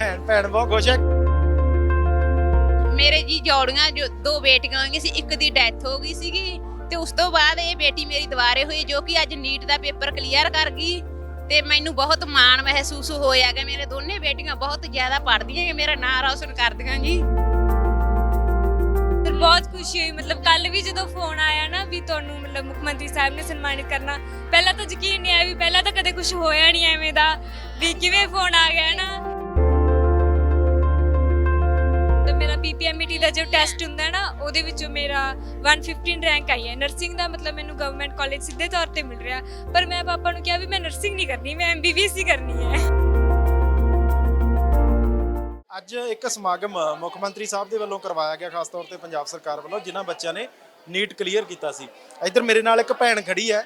ਭੈਣ ਭੈਣ ਬਹੁਤ ਖੁਸ਼ ਹੈ। ਮੇਰੇ ਜੀ ਜੋੜੀਆਂ ਜੋ ਦੋ ਬੇਟੀਆਂ ਹੋਈਆਂ ਸੀ ਇੱਕ ਦੀ ਡੈਥ ਹੋ ਗਈ ਸੀਗੀ ਤੇ ਉਸ ਤੋਂ ਬਾਅਦ ਇਹ ਬੇਟੀ ਮੇਰੀ ਦੁਬਾਰੇ ਹੋਈ ਜੋ ਕਿ ਅੱਜ ਨੀਟ ਦਾ ਪੇਪਰ ਕਲੀਅਰ ਕਰ ਗਈ ਤੇ ਮੈਨੂੰ ਬਹੁਤ ਮਾਣ ਮਹਿਸੂਸ ਹੋਇਆ ਕਿ ਮੇਰੇ ਦੋਨੇ ਬੇਟੀਆਂ ਬਹੁਤ ਜ਼ਿਆਦਾ ਪੜ੍ਹਦੀਆਂ ਕਿ ਮੇਰਾ ਨਾਂ ਰੌਸ਼ਨ ਕਰਦੀਆਂ ਜੀ। ਫਿਰ ਬਹੁਤ ਖੁਸ਼ੀ ਹੋਈ ਮਤਲਬ ਕੱਲ ਵੀ ਜਦੋਂ ਫੋਨ ਆਇਆ ਨਾ ਵੀ ਤੁਹਾਨੂੰ ਮਤਲਬ ਮੁੱਖ ਮੰਤਰੀ ਸਾਹਿਬ ਨੇ ਸਨਮਾਨਿਤ ਕਰਨਾ ਪਹਿਲਾਂ ਤਾਂ ਯਕੀਨ ਨਹੀਂ ਆਇਆ ਵੀ ਪਹਿਲਾਂ ਤਾਂ ਕਦੇ ਕੁਝ ਹੋਇਆ ਨਹੀਂ ਐਵੇਂ ਦਾ ਵੀ ਕਿਵੇਂ ਫੋਨ ਆ ਗਿਆ ਨਾ। ਮੇਰਾ ਦਾ ਜੋ ਟੈਸਟ ਹੁੰਦਾ ਨਾ, ਉਹਦੇ ਵਿੱਚੋਂ ਮੇਰਾ 115 ਰੈਂਕ ਆਈ ਹੈ। ਨਰਸਿੰਗ ਦਾ ਮਤਲਬ ਮੈਨੂੰ ਗਵਰਨਮੈਂਟ ਕਾਲਜ ਸਿੱਧੇ ਤੌਰ ਤੇ ਮਿਲ ਰਿਹਾ। ਪਰ ਮੈਂ ਪਾਪਾ ਨੂੰ ਕਿਹਾ ਵੀ ਮੈਂ ਨਰਸਿੰਗ ਨਹੀਂ ਕਰਨੀ, ਮੈਂ ਐਮਬੀਬੀਐਸ ਹੀ ਕਰਨੀ ਹੈ। ਅੱਜ ਇੱਕ ਸਮਾਗਮ ਮੁੱਖ ਮੰਤਰੀ ਸਾਹਿਬ ਦੇ ਵੱਲੋਂ ਕਰਵਾਇਆ ਗਿਆ, ਖਾਸ ਤੌਰ ਤੇ ਪੰਜਾਬ ਸਰਕਾਰ ਵੱਲੋਂ, ਜਿਨ੍ਹਾਂ ਬੱਚਿਆਂ ਨੇ ਨੀਟ ਕਲੀਅਰ ਕੀਤਾ ਸੀ। ਇੱਧਰ ਮੇਰੇ ਨਾਲ ਇੱਕ ਭੈਣ ਖੜੀ ਹੈ।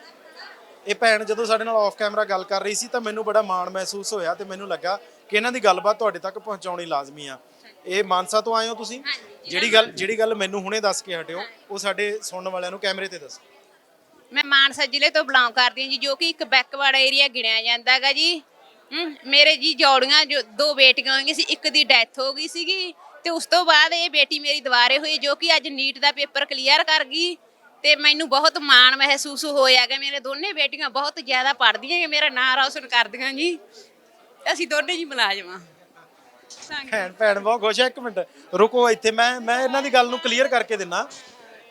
ਇਹ ਭੈਣ ਜਦੋਂ ਸਾਡੇ ਨਾਲ ਆਫ ਕੈਮਰਾ ਗੱਲ ਕਰ ਰਹੀ ਸੀ, ਤਾਂ ਮੈਨੂੰ ਬੜਾ ਮਾਣ ਮਹਿਸੂਸ ਹੋਇਆ ਤੇ ਮੈਨੂੰ ਲੱਗਾ ਕਿ ਇਹਨਾਂ ਦੀ ਗੱਲਬਾਤ ਤੁਹਾਡੇ ਤੱਕ ਪਹੁੰਚਾਉਣੀ ਲਾਜ਼ਮੀ ਆ। ਇਹ ਮਾਨਸਾ ਤੋਂ ਆਏ ਹੋ ਤੁਸੀਂ? ਜਿਹੜੀ ਗੱਲ ਜਿਹੜੀ ਗੱਲ ਮੈਨੂੰ ਹੁਣੇ ਦੱਸ ਕੇ ਹਟਿਓ ਉਹ ਸਾਡੇ ਸੁਣਨ ਵਾਲਿਆਂ ਨੂੰ ਕੈਮਰੇ ਤੇ ਦੱਸੋ। ਮੈਂ ਮਾਨਸਾ ਜ਼ਿਲ੍ਹੇ ਤੋਂ ਬਿਲੋਂਗ ਕਰਦੀ ਹਾਂ ਜੀ ਜੋ ਕਿ ਇੱਕ ਬੈਕਵਰਡ ਏਰੀਆ ਗਿਣਿਆ ਜਾਂਦਾ ਹੈਗਾ ਜੀ। ਮੇਰੇ ਜੀ ਜੋੜੀਆਂ ਜੋ ਦੋ ਬੇਟੀਆਂ ਹੋਈਆਂ ਸੀ ਇੱਕ ਦੀ ਡੈਥ ਹੋ ਗਈ ਸੀਗੀ ਤੇ ਉਸ ਤੋਂ ਬਾਅਦ ਇਹ ਬੇਟੀ ਮੇਰੀ ਦੁਬਾਰੇ ਹੋਈ ਜੋ ਕਿ ਅੱਜ ਨੀਟ ਦਾ ਪੇਪਰ ਕਲੀਅਰ ਕਰ ਗਈ ਤੇ ਮੈਨੂੰ ਬਹੁਤ ਮਾਣ ਮਹਿਸੂਸ ਹੋਇਆ ਕਿ ਮੇਰੇ ਦੋਨੇ ਬੇਟੀਆਂ ਬਹੁਤ ਜ਼ਿਆਦਾ ਪੜ੍ਹਦੀਆਂ ਕਿ ਮੇਰਾ ਨਾਂ ਰੌਸ਼ਨ ਕਰਦੀਆਂ ਜੀ। ਅਸੀਂ ਦੋਨੇ ਜੀ ਮੁਲਾਜ਼ਮਾਂ ਭੈਣ ਭੈਣ ਬਹੁਤ ਖੁਸ਼ ਹੈ ਇੱਕ ਮਿੰਟ। ਰੁਕੋ ਇੱਥੇ ਮੈਂ ਮੈਂ ਇਹਨਾਂ ਦੀ ਗੱਲ ਨੂੰ ਕਲੀਅਰ ਕਰਕੇ ਦਿੰਨਾ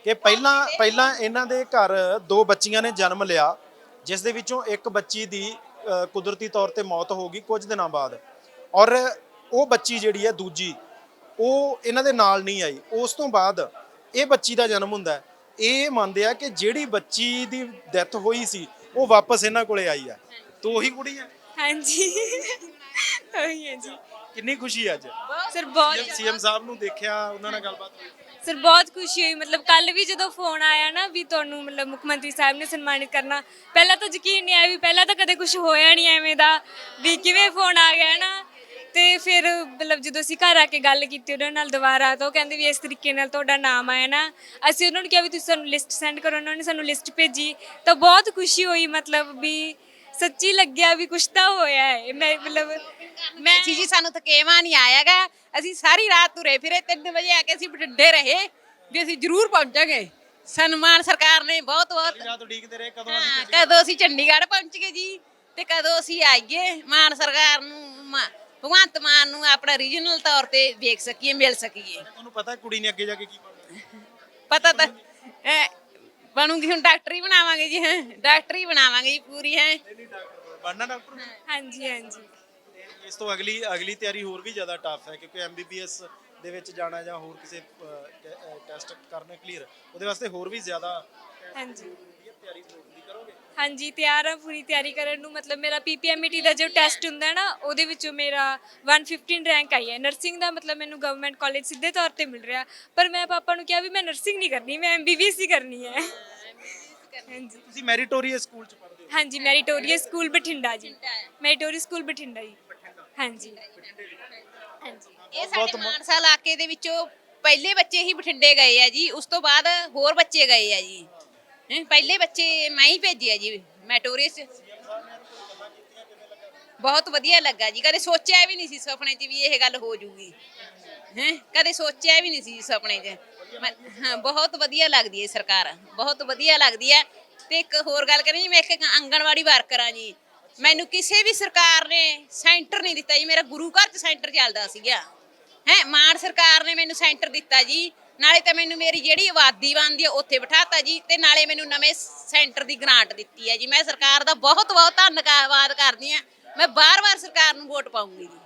ਕਿ ਪਹਿਲਾਂ ਪਹਿਲਾਂ ਇਹਨਾਂ ਦੇ ਘਰ ਦੋ ਬੱਚੀਆਂ ਨੇ ਜਨਮ ਲਿਆ ਜਿਸ ਦੇ ਵਿੱਚੋਂ ਇੱਕ ਬੱਚੀ ਦੀ ਅ, ਕੁਦਰਤੀ ਤੌਰ ਤੇ ਮੌਤ ਹੋ ਗਈ ਕੁਝ ਦਿਨਾਂ ਬਾਅਦ। ਔਰ ਉਹ ਬੱਚੀ ਜਿਹੜੀ ਹੈ ਦੂਜੀ ਉਹ ਇਹਨਾਂ ਦੇ ਨਾਲ ਨਹੀਂ ਆਈ। ਉਸ ਤੋਂ ਬਾਅਦ ਇਹ ਬੱਚੀ ਦਾ ਜਨਮ ਹੁੰਦਾ ਹੈ। ਇਹ ਮੰਨਦੇ ਆ ਕਿ ਜਿਹੜੀ ਬੱਚੀ ਦੀ ਡੈਥ ਹੋਈ ਸੀ ਉਹ ਵਾਪਸ ਇਹਨਾਂ ਕੋਲੇ ਆਈ ਹੈ। ਤੋ ਉਹੀ ਕੁੜੀ ਹੈ? ਹਾਂਜੀ। ਉਹੀ ਹੈ ਜੀ। ਕਿੰਨੀ ਖੁਸ਼ੀ ਅੱਜ? ਸਰ ਬਹੁਤ ਸੀਐਮ ਸਾਹਿਬ ਨੂੰ ਦੇਖਿਆ ਉਹਨਾਂ ਨਾਲ ਗੱਲਬਾਤ ਹੋਈ। ਸਰ ਬਹੁਤ ਖੁਸ਼ੀ ਹੋਈ। ਮਤਲਬ ਕੱਲ ਵੀ ਜਦੋਂ ਫੋਨ ਆਇਆ ਨਾ ਵੀ ਤੁਹਾਨੂੰ ਮਤਲਬ ਮੁੱਖ ਮੰਤਰੀ ਸਾਹਿਬ ਨੇ ਸਨਮਾਨਿਤ ਕਰਨਾ ਪਹਿਲਾਂ ਤਾਂ ਯਕੀਨ ਨਹੀਂ ਆਇਆ ਵੀ ਪਹਿਲਾਂ ਤਾਂ ਕਦੇ ਕੁਝ ਹੋਇਆ ਨਹੀਂ ਐਵੇਂ ਦਾ ਵੀ ਕਿਵੇਂ ਫੋਨ ਆ ਗਿਆ ਨਾ। ਤੇ ਫਿਰ ਮਤਲਬ ਜਦੋਂ ਅਸੀਂ ਘਰ ਆ ਕੇ ਗੱਲ ਕੀਤੀ ਉਹਨਾਂ ਨਾਲ ਦੁਬਾਰਾ ਤਾਂ ਉਹ ਕਹਿੰਦੇ ਵੀ ਇਸ ਤਰੀਕੇ ਨਾਲ ਤੁਹਾਡਾ ਨਾਮ ਆਇਆ ਨਾ। ਅਸੀਂ ਉਹਨਾਂ ਨੂੰ ਕਿਹਾ ਵੀ ਤੁਸੀਂ ਸਾਨੂੰ ਲਿਸਟ ਸੈਂਡ ਕਰੋ ਉਹਨਾਂ ਨੇ ਸਾਨੂੰ ਲਿਸਟ ਭੇਜੀ ਤਾਂ ਬਹੁਤ ਖੁਸ਼ੀ ਹੋਈ ਮਤਲਬ ਵੀ ਸੱਚੀ ਲੱਗਿਆ ਵੀ ਕੁਝ ਤਾਂ ਹੋਇਆ ਹੈ। ਮੈਂ ਮਤਲਬ ਮੈਂ ਜੀ ਜੀ ਸਾਨੂੰ ਥਕੇਵਾ ਨਹੀਂ ਆਇਆਗਾ। ਅਸੀਂ ਸਾਰੀ ਰਾਤ ਤੁਰੇ ਫਿਰੇ 3 ਵਜੇ ਆ ਕੇ ਅਸੀਂ ਬਠਿੰਡੇ ਰਹੇ ਵੀ ਅਸੀਂ ਜ਼ਰੂਰ ਪਹੁੰਚਾਂਗੇ ਸਨਮਾਨ ਸਰਕਾਰ ਨੇ ਬਹੁਤ ਬਹੁਤ ਰਾਤ ਉਡੀਕਦੇ ਰਹੇ ਕਦੋਂ ਹਾਂ, ਕਦੋਂ ਅਸੀਂ ਚੰਡੀਗੜ੍ਹ ਪਹੁੰਚ ਗਏ ਜੀ ਤੇ ਕਦੋਂ ਅਸੀਂ ਆਈਏ। ਮਾਨ ਸਰਕਾਰ ਨੂੰ ਮਾ- ਭਗਵੰਤ ਮਾਨ ਨੂੰ ਆਪਣਾ ਰੀਜਨਲ ਤੌਰ ਤੇ ਵੇਖ ਸਕੀਏ ਮਿਲ ਸਕੀਏ। ਤੁਹਾਨੂੰ ਪਤਾ ਹੈ ਕੁੜੀ ਨੇ ਅੱਗੇ ਜਾ ਕੇ ਕੀ ਬਣਨਾ ਪਤਾ ਤਾਂ ਐ, ਬਣੂਗੀ ਹੁਣ ਡਾਕਟਰ ਹੀ ਬਣਾਵਾਂਗੇ ਜੀ ਹਾਂ। ਡਾਕਟਰ ਹੀ ਬਣਾਵਾਂਗੇ ਜੀ ਪੂਰੀ ਹੈ। ਬਣਨਾ ਡਾਕਟਰ? ਹਾਂਜੀ ਹਾਂਜੀ। ਇਸ ਤੋਂ ਅਗਲੀ ਅਗਲੀ ਤਿਆਰੀ ਹੋਰ ਵੀ ਜ਼ਿਆਦਾ ਟਫ ਹੈ ਕਿਉਂਕਿ ਐਮਬੀਬੀਐਸ ਦੇ ਵਿੱਚ ਜਾਣਾ ਜਾਂ ਹੋਰ ਕਿਸੇ ਟੈਸਟ ਕਰਨਾ ਕਲੀਅਰ ਉਹਦੇ ਵਾਸਤੇ ਹੋਰ ਵੀ ਜ਼ਿਆਦਾ ਹਾਂਜੀ। ਤਿਆਰੀ ਦੀ ਕਰੋਗੇ? ਹਾਂਜੀ ਤਿਆਰ ਆ ਪੂਰੀ ਤਿਆਰੀ ਕਰਨ ਨੂੰ। ਮਤਲਬ ਮੇਰਾ ਪੀਪੀਐਮਟੀ ਦਾ ਜੋ ਟੈਸਟ ਹੁੰਦਾ ਨਾ ਉਹਦੇ ਵਿੱਚੋਂ ਮੇਰਾ 115 ਰੈਂਕ ਆਈ ਹੈ। ਨਰਸਿੰਗ ਦਾ ਮਤਲਬ ਮੈਨੂੰ ਗਵਰਨਮੈਂਟ ਕਾਲਜ ਸਿੱਧੇ ਤੌਰ ਤੇ ਮਿਲ ਰਿਹਾ। ਪਰ ਮੈਂ ਪਾਪਾ ਨੂੰ ਕਿਹਾ ਵੀ ਮੈਂ ਨਰਸਿੰਗ ਨਹੀਂ ਕਰਨੀ ਮੈਂ ਐਮਬੀਬੀਐਸ ਹੀ ਕਰਨੀ ਹੈ। ਹਾਂਜੀ ਤੁਸੀਂ ਮੈਰੀਟੋਰੀਅਸ ਸਕੂਲ ਚ ਪੜ੍ਹਦੇ ਹੋ? ਹਾਂਜੀ ਮੈਰੀਟੋਰੀਅਸ ਸਕੂਲ ਬਠਿੰਡਾ ਜੀ। ਮੈਰੀਟੋਰੀਅਸ ਸਕੂਲ ਬਠਿੰਡਾ ਜੀ। ਹਾਂਜੀ। ਹਾਂਜੀ। ਇਹ ਸਾਡੇ ਮਾਨਸਾ ਇਲਾਕੇ ਦੇ ਵਿੱਚੋਂ ਪਹਿਲੇ ਬੱਚੇ ਹੀ ਬਠਿੰਡੇ ਗਏ ਆ ਜੀ। ਉਸ ਤੋਂ ਬਾਅਦ ਹੋਰ ਬੱਚੇ ਗਏ ਆ ਜੀ। ਹੈਂ, ਪਹਿਲੇ ਬੱਚੇ ਮੈਂ ਹੀ ਭੇਜੇ ਆ ਜੀ ਮੈਟੋਰੀਅਸ ਬਹੁਤ ਵਧੀਆ ਲੱਗਾ ਜੀ ਕਦੇ ਸੋਚਿਆ ਵੀ ਨਹੀਂ ਸੀ ਸੁਪਨੇ 'ਚ ਵੀ ਇਹ ਗੱਲ ਹੋ ਜੂਗੀ। ਹੈ ਕਦੇ ਸੋਚਿਆ ਵੀ ਨਹੀਂ ਸੀ ਸੁਪਨੇ 'ਚ। ਮੈਂ- ਹਾਂ ਬਹੁਤ ਵਧੀਆ ਲੱਗਦੀ ਹੈ ਸਰਕਾਰ ਬਹੁਤ ਵਧੀਆ ਲੱਗਦੀ ਹੈ। ਤੇ ਇੱਕ ਹੋਰ ਗੱਲ ਕਰੀ ਜੀ ਮੈਂ ਇੱਕ ਆਂਗਣਵਾੜੀ ਵਰਕਰ ਆ ਜੀ। ਮੈਨੂੰ ਕਿਸੇ ਵੀ ਸਰਕਾਰ ਨੇ ਸੈਂਟਰ ਨਹੀਂ ਦਿੱਤਾ ਜੀ ਮੇਰਾ ਗੁਰੂ ਘਰ 'ਚ ਸੈਂਟਰ ਚੱਲਦਾ ਸੀਗਾ। ਹੈ ਮਾਨ ਸਰਕਾਰ ਨੇ ਮੈਨੂੰ ਸੈਂਟਰ ਦਿੱਤਾ ਜੀ। ਨਾਲੇ ਤਾਂ ਮੈਨੂੰ ਮੇਰੀ ਜਿਹੜੀ ਆਬਾਦੀ ਬਣਦੀ ਹੈ ਉੱਥੇ ਬਿਠਾਤਾ ਜੀ, ਤੇ ਨਾਲੇ ਮੈਨੂੰ ਨਵੇਂ ਸੈਂਟਰ ਦੀ ਗ੍ਰਾਂਟ ਦਿੱਤੀ ਹੈ ਜੀ। ਮੈਂ ਸਰਕਾਰ ਦਾ ਬਹੁਤ ਬਹੁਤ ਧੰਨਵਾਦ ਕਰਦੀ ਹਾਂ ਮੈਂ ਬਾਰ-ਬਾਰ ਸਰਕਾਰ ਨੂੰ ਵੋਟ ਪਾਉਂਗੀ ਜੀ।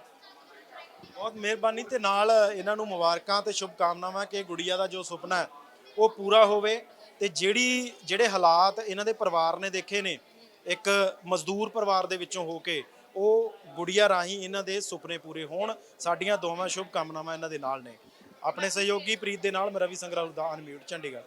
ਬਹੁਤ ਮਿਹਰਬਾਨੀ ਤੇ ਨਾਲ ਇਹਨਾਂ ਨੂੰ ਮੁਬਾਰਕਾਂ ਤੇ ਸ਼ੁਭ ਕਾਮਨਾਵਾਂ ਕਿ ਗੁੜੀਆ ਦਾ ਜੋ ਸੁਪਨਾ ਹੈ, ਉਹ ਪੂਰਾ ਹੋਵੇ। ਤੇ ਜਿਹੜੀ, ਜਿਹੜੇ ਹਾਲਾਤ ਇਹਨਾਂ ਦੇ ਪਰਿਵਾਰ ਨੇ ਦੇਖੇ ਨੇ, ਇੱਕ ਮਜ਼ਦੂਰ ਪਰਿਵਾਰ ਦੇ ਵਿੱਚੋਂ ਹੋ ਕੇ, ਉਹ ਗੁੜੀਆ ਰਾਹੀਂ ਇਹਨਾਂ ਦੇ ਸੁਪਨੇ ਪੂਰੇ ਹੋਣ। ਸਾਡੀਆਂ ਦੋਵਾਂ ਸ਼ੁਭ ਕਾਮਨਾਵਾਂ ਇਹਨਾਂ ਦੇ ਨਾਲ ਨੇ। ਆਪਣੇ ਸਹਿਯੋਗੀ ਪ੍ਰੀਤ ਦੇ ਨਾਲ ਮੈਂ ਰਵੀ ਸੰਗਰਾਲ ਦਾ ਅਨਮਿਊਟ ਚੰਡੀਗੜ੍ਹ।